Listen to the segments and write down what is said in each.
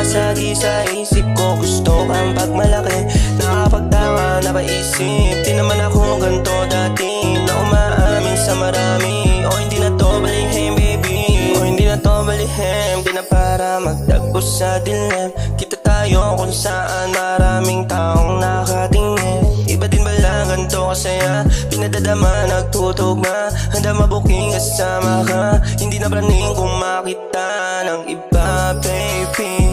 sumasagi sa isip ko Gusto kang pagmalaki. Nakapagtawa, napaisip Di naman ako ganito dati. Na umaamin sa marami. O hindi na to balihin baby. O hindi na to balihin. Di na para magtagpo sa dilim. Kita tayo kung saan maraming taong nakatingin. Iba din bala ganito kasaya Pinadadama, nagtutugma Handa mabuking kasama ka. Hindi na planing kung makita ng iba baby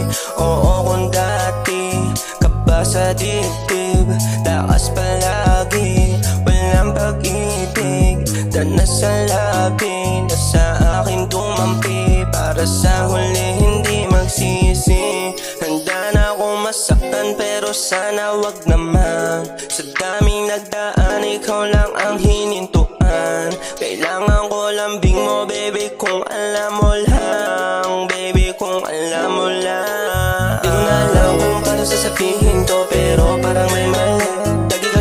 sa dibdib Lakas palagi, walang pag-ibig. Dan nasa labi, nasa akin dumampi Para sa huli hindi magsisi. Handa na akong masaktan pero sana wag naman. Sa daming nagdaan, ikaw lang ang hinintuan. Kailangan ko lambing mo baby kung alam mo lang. Baby kung alam mo lang. Di ko na alam kung paano sasabihin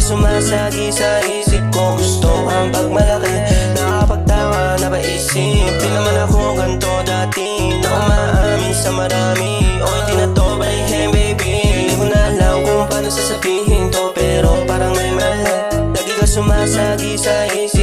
sumasagi sa isip ko. Gusto ang pagmalaki Nakapagtawa na paisip Di naman ako ganito dati. Na umaamin sa marami. O hindi na to balihim baby. Di ko na alam kung paano sasabihin to Pero parang may mali. Lagi ka sumasagi sa isip